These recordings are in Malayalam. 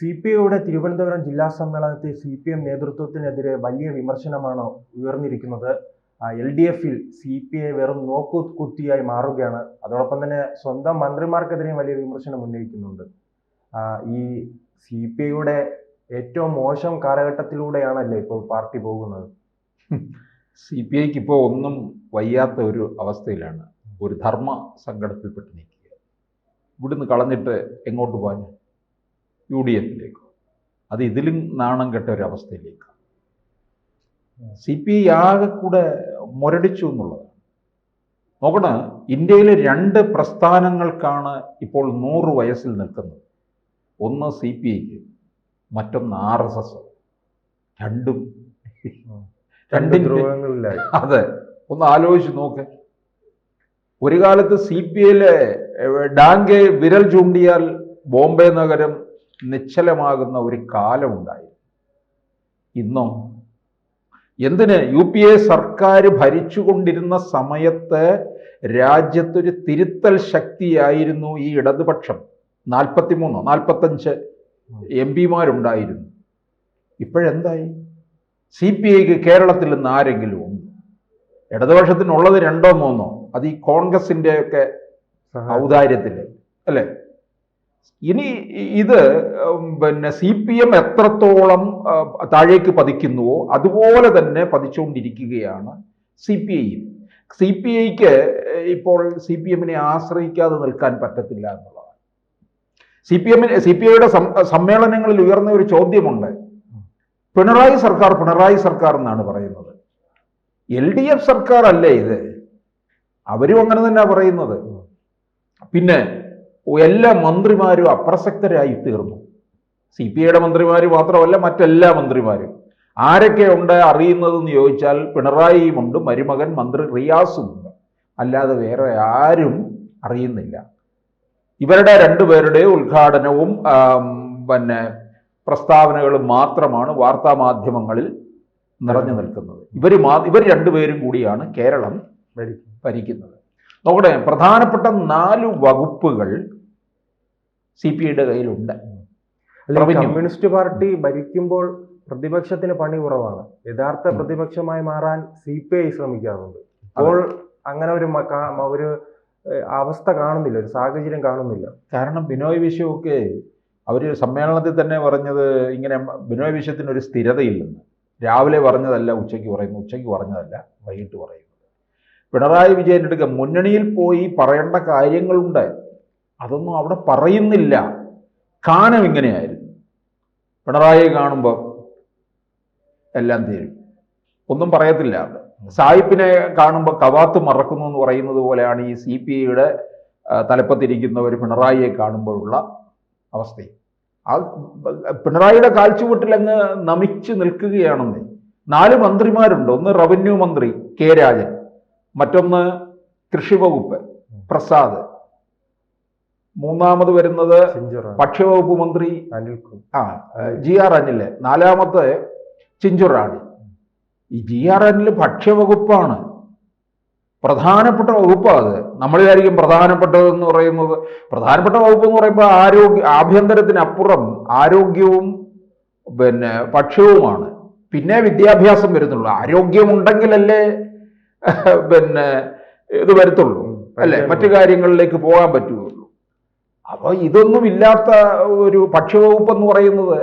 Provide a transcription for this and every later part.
സി പി ഐയുടെ തിരുവനന്തപുരം ജില്ലാ സമ്മേളനത്തിൽ സി പി എം നേതൃത്വത്തിനെതിരെ വലിയ വിമർശനമാണ് ഉയർന്നിരിക്കുന്നത്. എൽ ഡി എഫിൽ സി പി ഐ വെറും നോക്കു കുത്തിയായി മാറുകയാണ്. അതോടൊപ്പം തന്നെ സ്വന്തം മന്ത്രിമാർക്കെതിരെയും വലിയ വിമർശനം ഉന്നയിക്കുന്നുണ്ട്. ഈ സി പി ഐയുടെ ഏറ്റവും മോശം കാലഘട്ടത്തിലൂടെയാണല്ലേ ഇപ്പോൾ പാർട്ടി പോകുന്നത്? സി പി ഐക്ക് ഇപ്പോൾ ഒന്നും വയ്യാത്ത ഒരു അവസ്ഥയിലാണ്. ഒരു ധർമ്മ സങ്കടത്തിൽപ്പെട്ട് നിൽക്കുക. ഇവിടുന്ന് കളഞ്ഞിട്ട് എങ്ങോട്ട് പോകാൻ യു ഡി എഫിലേക്കോ അത് ഇതിലും നാണം കെട്ട ഒരു അവസ്ഥയിലേക്ക് സി പി ഐ ആകെ കൂടെ മുരടിച്ചു എന്നുള്ളതാണ്. നോക്കണ ഇന്ത്യയിലെ രണ്ട് പ്രസ്ഥാനങ്ങൾക്കാണ് ഇപ്പോൾ നൂറ് വയസ്സിൽ നിൽക്കുന്നത്. ഒന്ന് സി പി ഐക്ക് മറ്റൊന്ന് ആർ എസ് എസ്. രണ്ടും രണ്ട് രണ്ടിന്റെ അതെ ഒന്ന് ആലോചിച്ച് നോക്ക്. ഒരു കാലത്ത് സി പി ഐയിലെ ഡാങ്കെ വിരൽ ചൂണ്ടിയാൽ ബോംബെ നഗരം നിശ്ചലമാകുന്ന ഒരു കാലമുണ്ടായി ഇന്നോ? എന്തിന്? യു പി എ സർക്കാർ ഭരിച്ചുകൊണ്ടിരുന്ന സമയത്ത് രാജ്യത്തൊരു തിരുത്തൽ ശക്തിയായിരുന്നു ഈ ഇടതുപക്ഷം. നാൽപ്പത്തിമൂന്നോ? നാൽപ്പത്തഞ്ച് എം പിമാരുണ്ടായിരുന്നു. ഇപ്പോഴെന്തായി? സി പി ഐക്ക് കേരളത്തിൽ നിന്ന് ആരെങ്കിലും ഉണ്ട്? ഇടതുപക്ഷത്തിനുള്ളത് രണ്ടോ മൂന്നോ? അത് ഈ കോൺഗ്രസിന്റെ ഒക്കെ ഔദാര്യത്തിൽ അല്ലേ? ഇനി ഇത് പിന്നെ സി പി എം എത്രത്തോളം താഴേക്ക് പതിക്കുന്നുവോ അതുപോലെ തന്നെ പതിച്ചുകൊണ്ടിരിക്കുകയാണ് സി പി ഐയും. സി പി ഐക്ക് ഇപ്പോൾ സി പി എമ്മിനെ ആശ്രയിക്കാതെ നിൽക്കാൻ പറ്റത്തില്ല എന്നുള്ളതാണ്. സി പി എമ്മിന് സി പി ഐയുടെ സമ്മേളനങ്ങളിൽ ഉയർന്ന ഒരു ചോദ്യമുണ്ട്. പിണറായി സർക്കാർ പിണറായി സർക്കാർ എന്നാണ് പറയുന്നത്. എൽ ഡി എഫ് സർക്കാർ അല്ലേ ഇത്? അവരും അങ്ങനെ തന്നെ പറയുന്നത്. പിന്നെ എല്ലാ മന്ത്രിമാരും അപ്രസക്തരായി തീർന്നു. സി പി ഐയുടെ മന്ത്രിമാർ മാത്രമല്ല മറ്റെല്ലാ മന്ത്രിമാരും. ആരൊക്കെ ഉണ്ട് അറിയുന്നതെന്ന് ചോദിച്ചാൽ പിണറായിയുമുണ്ട് മരുമകൻ മന്ത്രി റിയാസുമുണ്ട് അല്ലാതെ വേറെ ആരും അറിയുന്നില്ല. ഇവരുടെ രണ്ടുപേരുടെ ഉദ്ഘാടനവും പിന്നെ പ്രസ്താവനകളും മാത്രമാണ് വാർത്താ മാധ്യമങ്ങളിൽ നിറഞ്ഞു നിൽക്കുന്നത്. ഇവർ മാ ഇവർ രണ്ടുപേരും കൂടിയാണ് കേരളം ഭരിക്കും. ഭരിക്കുന്നത്. നോക്കട്ടെ പ്രധാനപ്പെട്ട നാല് വകുപ്പുകൾ സി പി ഐയുടെ കയ്യിലുണ്ട്. കമ്മ്യൂണിസ്റ്റ് പാർട്ടി ഭരിക്കുമ്പോൾ പ്രതിപക്ഷത്തിന് പണി കുറവാണ്. യഥാർത്ഥ. പ്രതിപക്ഷമായി മാറാൻ സി പി ഐ ശ്രമിക്കാറുണ്ട്. അപ്പോൾ അങ്ങനെ ഒരു ഒരു അവസ്ഥ കാണുന്നില്ല ഒരു സാഹചര്യം കാണുന്നില്ല. കാരണം ബിനോയ് വിശ്വമൊക്കെ അവർ സമ്മേളനത്തിൽ തന്നെ പറഞ്ഞത് ഇങ്ങനെ ബിനോയ് വിശ്വത്തിന് ഒരു സ്ഥിരതയില്ലെന്ന്. രാവിലെ പറഞ്ഞതല്ല ഉച്ചയ്ക്ക് പറയുന്നു. ഉച്ചയ്ക്ക് പറഞ്ഞതല്ല വൈകിട്ട് പറയുന്നത് പിണറായി വിജയൻ എടുക്ക മുന്നണിയിൽ പോയി പറയേണ്ട കാര്യങ്ങളുണ്ട്. അതൊന്നും അവിടെ പറയുന്നില്ല. കാനം ഇങ്ങനെയായിരുന്നു. പിണറായി കാണുമ്പോൾ എല്ലാം തീരും. ഒന്നും പറയത്തില്ല അവിടെ. സായിപ്പിനെ കാണുമ്പോൾ കവാത്ത് മറക്കുന്നു എന്ന് പറയുന്നത് പോലെയാണ് ഈ സി പി ഐയുടെ തലപ്പത്തിരിക്കുന്ന ഒരു പിണറായിയെ കാണുമ്പോഴുള്ള അവസ്ഥ. ആ പിണറായിയുടെ കാൽച്ചുവട്ടിൽ അങ്ങ് നമിച്ച് നിൽക്കുകയാണെന്ന്. നാല് മന്ത്രിമാരുണ്ട്. ഒന്ന് റവന്യൂ മന്ത്രി കെ രാജൻ. മറ്റൊന്ന് കൃഷി വകുപ്പ് പ്രസാദ്. മൂന്നാമത് വരുന്നത് ഭക്ഷ്യവകുപ്പ് മന്ത്രി അനിൽ ആ ജി ആർ അനിൽ നാലാമത്തെ ചിഞ്ചുറാണി. ഈ ജി ആർ അനിൽ ഭക്ഷ്യവകുപ്പാണ്. പ്രധാനപ്പെട്ട വകുപ്പാണ് അത്. നമ്മൾ വിചാരിക്കും പ്രധാനപ്പെട്ടതെന്ന് പറയുന്നത്. പ്രധാനപ്പെട്ട വകുപ്പ് എന്ന് പറയുമ്പോൾ ആരോഗ്യ ആഭ്യന്തരത്തിനപ്പുറം ആരോഗ്യവും പിന്നെ ഭക്ഷ്യവുമാണ്. പിന്നെ വിദ്യാഭ്യാസം വരുന്നുള്ളൂ. ആരോഗ്യമുണ്ടെങ്കിലല്ലേ പിന്നെ ഇത് വരത്തുള്ളൂ. അല്ലെ? മറ്റു കാര്യങ്ങളിലേക്ക് പോകാൻ പറ്റുള്ളൂ അപ്പോൾ ഇതൊന്നും ഇല്ലാത്ത ഒരു ഭക്ഷ്യവകുപ്പ് എന്ന് പറയുന്നത്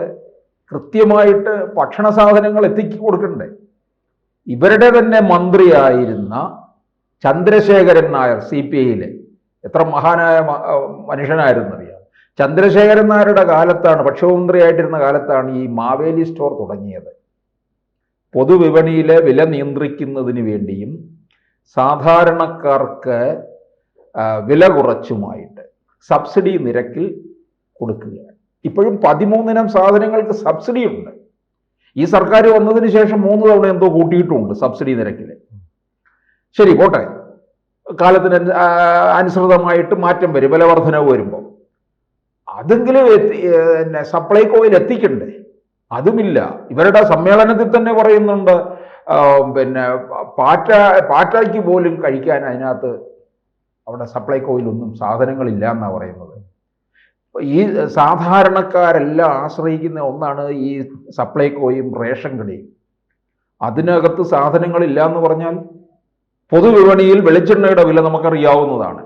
കൃത്യമായിട്ട് ഭക്ഷണ സാധനങ്ങൾ എത്തിക്കി കൊടുക്കണ്ടേ? ഇവരുടെ തന്നെ മന്ത്രിയായിരുന്ന ചന്ദ്രശേഖരൻ നായർ സി പി ഐയിലെ. എത്ര മഹാനായ മനുഷ്യനായിരുന്നറിയാം. ചന്ദ്രശേഖരൻ നായരുടെ കാലത്താണ് ഭക്ഷ്യമന്ത്രിയായിട്ടിരുന്ന കാലത്താണ് ഈ മാവേലി സ്റ്റോർ തുടങ്ങിയത്. പൊതുവിപണിയിലെ വില നിയന്ത്രിക്കുന്നതിന് വേണ്ടിയും സാധാരണക്കാർക്ക് വില കുറച്ചുമായിട്ട് സബ്സിഡി നിരക്കിൽ കൊടുക്കുകയാണ്. ഇപ്പോഴും പതിമൂന്നിനം സാധനങ്ങൾക്ക് സബ്സിഡി ഉണ്ട് ഈ സർക്കാർ വന്നതിന് ശേഷം മൂന്ന് തവണ എന്തോ കൂട്ടിയിട്ടുമുണ്ട് സബ്സിഡി നിരക്കിൽ ശരി പോട്ടെ. കാലത്തിന് അനു- അനുസൃതമായിട്ട് മാറ്റം വരും വില വർധനവ് വരുമ്പോൾ അതെങ്കിലും എത്തി സപ്ലൈകോയിൽ എത്തിക്കണ്ടേ? അതുമില്ല. ഇവരുടെ സമ്മേളനത്തിൽ തന്നെ പറയുന്നുണ്ട് പിന്നെ പാറ്റ പാറ്റയ്ക്ക് പോലും കഴിക്കാൻ അതിനകത്ത് അവിടെ സപ്ലൈകോയിലൊന്നും സാധനങ്ങളില്ല എന്നാണ് പറയുന്നത്. ഈ സാധാരണക്കാരെല്ലാം ആശ്രയിക്കുന്ന ഒന്നാണ് ഈ സപ്ലൈകോയും റേഷൻ കടയും. അതിനകത്ത് സാധനങ്ങളില്ല എന്ന് പറഞ്ഞാൽ പൊതുവിപണിയിൽ വെളിച്ചെണ്ണയുടെ വില നമുക്കറിയാവുന്നതാണ്.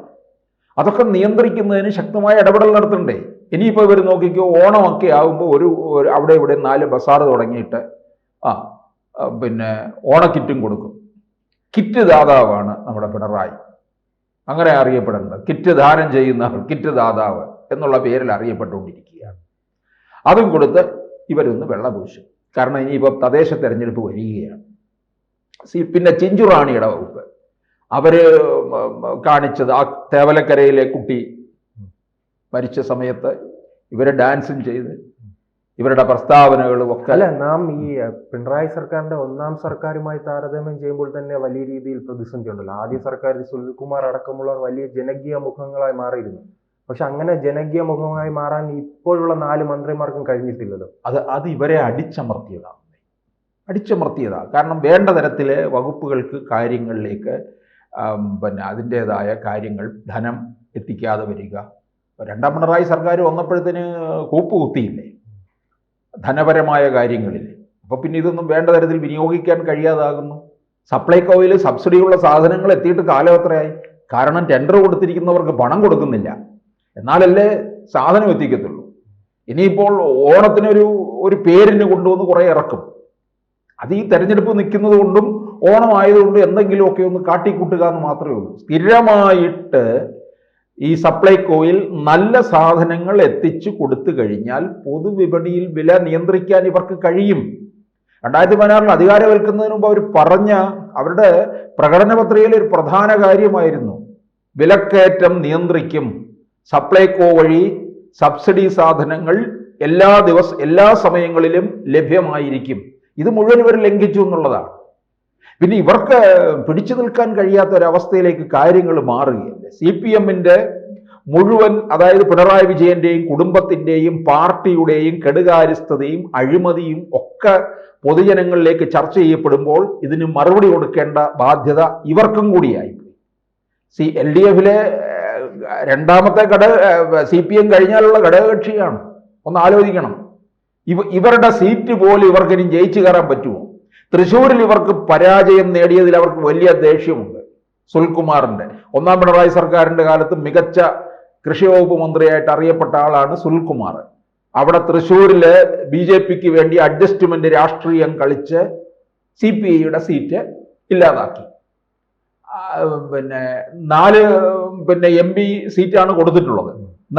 അതൊക്കെ നിയന്ത്രിക്കുന്നതിന് ശക്തമായ ഇടപെടൽ നടത്തണ്ടേ? ഇനിയിപ്പോൾ ഇവർ നോക്കിക്കോ ഓണമൊക്കെ ആകുമ്പോൾ ഒരു അവിടെ ഇവിടെ നാല് ബസാർ തുടങ്ങിയിട്ട് ആ പിന്നെ ഓണക്കിറ്റും കൊടുക്കും. കിറ്റ് ദാതാവാണ് നമ്മുടെ പിണറായി. അങ്ങനെ അറിയപ്പെടേണ്ടത് കിറ്റ് ദാനം ചെയ്യുന്ന കിറ്റ് ദാതാവ് എന്നുള്ള പേരിൽ അറിയപ്പെട്ടുകൊണ്ടിരിക്കുകയാണ്. അതും കൊടുത്ത് ഇവരൊന്ന് വെള്ളപൂശും. കാരണം ഇനിയിപ്പോൾ തദ്ദേശ തെരഞ്ഞെടുപ്പ് വരികയാണ്. സി പിന്നെ ചിഞ്ചുറാണിയുടെ വകുപ്പ്. അവർ കാണിച്ചത് ആ തേവലക്കരയിലെ കുട്ടി മരിച്ച സമയത്ത് ഇവരെ ഡാൻസും ചെയ്ത് ഇവരുടെ പ്രസ്താവനകളും ഒക്കെ അല്ല നാം ഈ പിണറായി സർക്കാരിന്റെ ഒന്നാം സർക്കാരുമായി താരതമ്യം ചെയ്യുമ്പോൾ തന്നെ വലിയ രീതിയിൽ പ്രതിസന്ധി ഉണ്ടല്ലോ. ആദ്യ സർക്കാരിൽ സുനിൽകുമാർ അടക്കമുള്ളവർ വലിയ ജനകീയ മുഖങ്ങളായി മാറിയിരുന്നു. പക്ഷെ അങ്ങനെ ജനകീയ മുഖമായി മാറാൻ ഇപ്പോഴുള്ള നാല് മന്ത്രിമാർക്കും കഴിഞ്ഞിട്ടില്ലല്ലോ. അത് അത് ഇവരെ അടിച്ചമർത്തിയതാണ് അടിച്ചമർത്തിയതാണ് കാരണം വേണ്ട തരത്തിലെ വകുപ്പുകൾക്ക് കാര്യങ്ങളിലേക്ക് പിന്നെ അതിന്റേതായ കാര്യങ്ങൾ ധനം എത്തിക്കാതെ വരിക രണ്ടാം പിണറായി സർക്കാർ വന്നപ്പോഴത്തേന് കൂപ്പ് കുത്തിയില്ലേ? ധനപരമായ കാര്യങ്ങളിൽ. അപ്പോൾ പിന്നെ ഇതൊന്നും വേണ്ട തരത്തിൽ വിനിയോഗിക്കാൻ കഴിയാതാകുന്നു. സപ്ലൈകോയിൽ സബ്സിഡിയുള്ള സാധനങ്ങൾ എത്തിയിട്ട് കാലം എത്രയായി? കാരണം ടെൻഡർ കൊടുത്തിരിക്കുന്നവർക്ക് പണം കൊടുക്കുന്നില്ല. എന്നാലല്ലേ സാധനം എത്തിക്കത്തുള്ളൂ. ഇനിയിപ്പോൾ ഓണത്തിനൊരു ഒരു പേരിന് കൊണ്ടുവന്ന് കുറേ ഇറക്കും. അത് ഈ തെരഞ്ഞെടുപ്പ് നിൽക്കുന്നത് കൊണ്ടും ഓണം ആയതുകൊണ്ടും എന്തെങ്കിലുമൊക്കെ ഒന്ന് കാട്ടിക്കൂട്ടുക എന്ന് മാത്രമേ ഉള്ളൂ. സ്ഥിരമായിട്ട് ഈ സപ്ലൈകോയിൽ നല്ല സാധനങ്ങൾ എത്തിച്ചു കൊടുത്തു കഴിഞ്ഞാൽ പൊതുവിപണിയിൽ വില നിയന്ത്രിക്കാൻ ഇവർക്ക് കഴിയും. രണ്ടായിരത്തി പതിനാറിൽ അധികാരമേൽക്കുന്നതിന് മുമ്പ് അവർ പറഞ്ഞ അവരുടെ പ്രകടന പത്രികയിൽ ഒരു പ്രധാന കാര്യമായിരുന്നു. വിലക്കയറ്റം നിയന്ത്രിക്കും. സപ്ലൈകോ വഴി സബ്സിഡി സാധനങ്ങൾ എല്ലാ ദിവസ എല്ലാ സമയങ്ങളിലും ലഭ്യമായിരിക്കും. ഇത് മുഴുവൻ ഇവർ ലംഘിച്ചു എന്നുള്ളതാണ്. പിന്നെ ഇവർക്ക് പിടിച്ചു നിൽക്കാൻ കഴിയാത്ത ഒരവസ്ഥയിലേക്ക് കാര്യങ്ങൾ മാറുകയല്ലേ? സി പി എമ്മിന്റെ മുഴുവൻ അതായത് പിണറായി വിജയന്റെയും കുടുംബത്തിന്റെയും പാർട്ടിയുടെയും കെടുകാര്യസ്ഥതയും അഴിമതിയും ഒക്കെ പൊതുജനങ്ങളിലേക്ക് ചർച്ച ചെയ്യപ്പെടുമ്പോൾ ഇതിന് മറുപടി കൊടുക്കേണ്ട ബാധ്യത ഇവർക്കും കൂടിയായി സി എൽ ഡി എഫിലെ രണ്ടാമത്തെ ഘടക സി പി എം കഴിഞ്ഞാലുള്ള ഘടകകക്ഷിയാണ്. ഒന്ന് ആലോചിക്കണം. ഇവ ഇവരുടെ സീറ്റ് പോലും ഇവർക്ക് ജയിച്ചു കയറാൻ പറ്റുമോ? തൃശ്ശൂരിൽ ഇവർക്ക് പരാജയം നേടിയതിൽ അവർക്ക് വലിയ ദേഷ്യമുണ്ട്. സുൽകുമാറിന്റെ. ഒന്നാം പിണറായി സർക്കാരിന്റെ കാലത്ത് മികച്ച കൃഷി വകുപ്പ് മന്ത്രിയായിട്ട് അറിയപ്പെട്ട ആളാണ് സുൽകുമാർ. അവിടെ തൃശ്ശൂരിൽ ബി ജെ പിക്ക് വേണ്ടി അഡ്ജസ്റ്റ്മെന്റ് രാഷ്ട്രീയം കളിച്ച് സി പി ഐയുടെ സീറ്റ് ഇല്ലാതാക്കി. പിന്നെ നാല് പിന്നെ എം പി സീറ്റാണ് കൊടുത്തിട്ടുള്ളത്.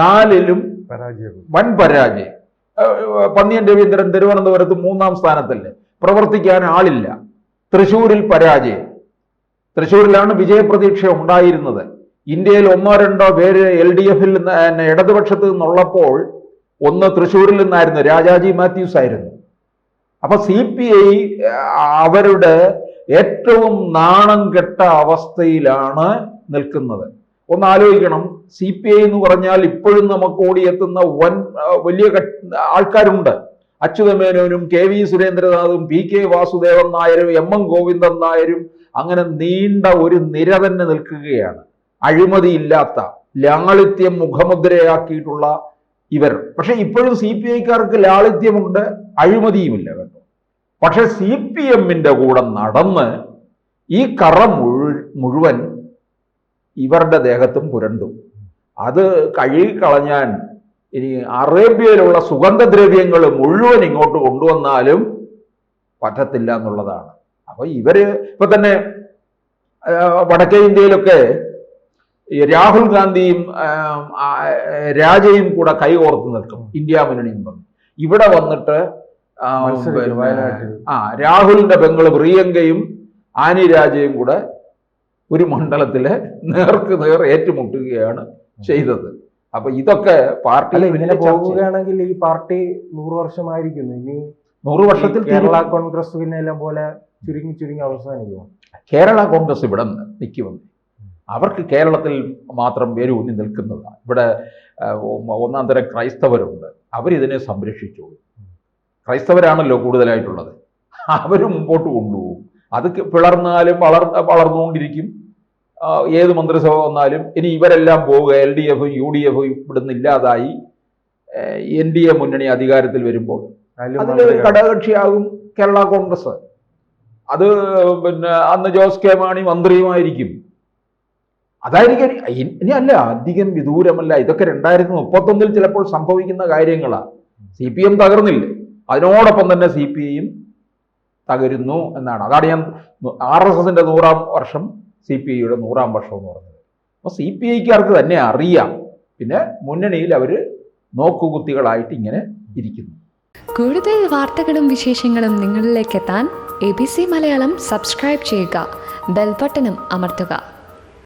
നാലിലും പരാജയം. വൻ പരാജയം. പന്നിയൻ രവീന്ദ്രൻ തിരുവനന്തപുരത്ത് മൂന്നാം സ്ഥാനത്തല്ലേ? പ്രവർത്തിക്കാൻ ആളില്ല. തൃശൂരിൽ പരാജയം. തൃശൂരിലാണ് വിജയപ്രതീക്ഷ ഉണ്ടായിരുന്നത്. ഇന്ത്യയിൽ ഒന്നോ രണ്ടോ പേര് എൽ ഡി എഫിൽ നിന്ന് ഇടതുപക്ഷത്ത് നിന്നുള്ളപ്പോൾ ഒന്ന് തൃശൂരിൽ നിന്നായിരുന്നു. രാജാജി മാത്യൂസ് ആയിരുന്നു. അപ്പൊ സി പി ഐ അവരുടെ ഏറ്റവും നാണം കെട്ട അവസ്ഥയിലാണ് നിൽക്കുന്നത്. ഒന്ന് ആലോചിക്കണം. സി പി ഐ എന്ന് പറഞ്ഞാൽ ഇപ്പോഴും നമുക്ക് ഓടിയെത്തുന്ന വൻ വലിയ ആൾക്കാരുണ്ട്. അച്യുതമേനോനും കെ വി സുരേന്ദ്രനാഥും പി കെ വാസുദേവൻ നായരും എം എം ഗോവിന്ദൻ നായരും അങ്ങനെ നീണ്ട ഒരു നിര തന്നെ നിൽക്കുകയാണ്. അഴിമതിയില്ലാത്ത ലാളിത്യം മുഖമുദ്രയാക്കിയിട്ടുള്ള ഇവർ. പക്ഷെ ഇപ്പോഴും സി പി ഐക്കാർക്ക് ലാളിത്യമുണ്ട് അഴിമതിയുമില്ല കേട്ടോ. പക്ഷെ സി പി എമ്മിന്റെ കൂടെ നടന്ന് ഈ കറ മുഴു മുഴുവൻ ഇവരുടെ ദേഹത്തും പുരണ്ടു. അത് കഴുകിക്കളഞ്ഞാൻ ഇനി അറേബ്യയിലുള്ള സുഗന്ധദ്രവ്യങ്ങൾ മുഴുവൻ ഇങ്ങോട്ട് കൊണ്ടുവന്നാലും പറ്റത്തില്ല എന്നുള്ളതാണ്. അപ്പൊ ഇവർ ഇപ്പൊ തന്നെ വടക്കേ ഇന്ത്യയിലൊക്കെ രാഹുൽ ഗാന്ധിയും രാജയും കൂടെ കൈകോർത്ത് നിൽക്കും. ഇന്ത്യ മുന്നണിയും പറഞ്ഞു ഇവിടെ വന്നിട്ട്. ആ രാഹുലിന്റെ ബംഗൾ പ്രിയങ്കയും ആനി രാജയും കൂടെ ഒരു മണ്ഡലത്തിലെ നേർക്ക് നേർ ഏറ്റുമുട്ടുകയാണ് ചെയ്തത്. അപ്പൊ ഇതൊക്കെ പാർട്ടി ഇങ്ങനെ പോവുകയാണെങ്കിൽ ഈ പാർട്ടി നൂറ് വർഷമായിരിക്കുന്നു. ഇനി നൂറ് വർഷത്തിൽ കേരള കോൺഗ്രസ് പിന്നെ എല്ലാം പോലെ ചുരുങ്ങി ചുരുങ്ങി അവസാനിക്കും കേരള കോൺഗ്രസ് ഇവിടെ നിൽക്കുമെന്ന്. അവർക്ക് കേരളത്തിൽ മാത്രം വേരൂന്നി നിൽക്കുന്നതാണ് ഇവിടെ ഒന്നാം തരം ക്രൈസ്തവരുണ്ട്. അവരിതിനെ സംരക്ഷിച്ചോളും. ക്രൈസ്തവരാണല്ലോ കൂടുതലായിട്ടുള്ളത്. അവർ മുമ്പോട്ട് കൊണ്ടുപോകും. അത് പിളർന്നാലും വളർ വളർന്നുകൊണ്ടിരിക്കും. ഏത് മന്ത്രിസഭ വന്നാലും ഇനി ഇവരെല്ലാം പോവുക. എൽ ഡി എഫും യു ഡി എഫും ഇവിടുന്ന് ഇല്ലാതായി. എൻ ഡി എ മുന്നണി അധികാരത്തിൽ വരുമ്പോൾ അതിലൊരു. ഘടകകക്ഷിയാകും കേരള കോൺഗ്രസ്. അത് പിന്നെ അന്ന് ജോസ് കെ മാണി മന്ത്രിയുമായിരിക്കും. അതായിരിക്കും ഇനി- ഇനി അല്ല അധികം വിദൂരമല്ല. ഇതൊക്കെ രണ്ടായിരത്തി മുപ്പത്തൊന്നിൽ ചിലപ്പോൾ സംഭവിക്കുന്ന കാര്യങ്ങളാണ് സി പി എം തകർന്നില്ലേ? അതിനോടൊപ്പം തന്നെ സി പി ഐയും തകരുന്നു എന്നാണ്. അതാണ് ഞാൻ ആർ എസ് എസിന്റെ നൂറാം വർഷം സി പി ഐയുടെ നൂറാം വർഷം എന്ന് പറഞ്ഞത്. അപ്പോൾ സി പി ഐക്കാർക്ക് തന്നെ അറിയാം. പിന്നെ മുന്നണിയിൽ അവർ നോക്കുകുത്തികളായിട്ട് ഇങ്ങനെ ഇരിക്കുന്നു. കൂടുതൽ വാർത്തകളും വിശേഷങ്ങളും നിങ്ങളിലേക്ക് എത്താൻ A B C Malayalam subscribe ചെയ്യുക. ബെൽബട്ടനും അമർത്തുക.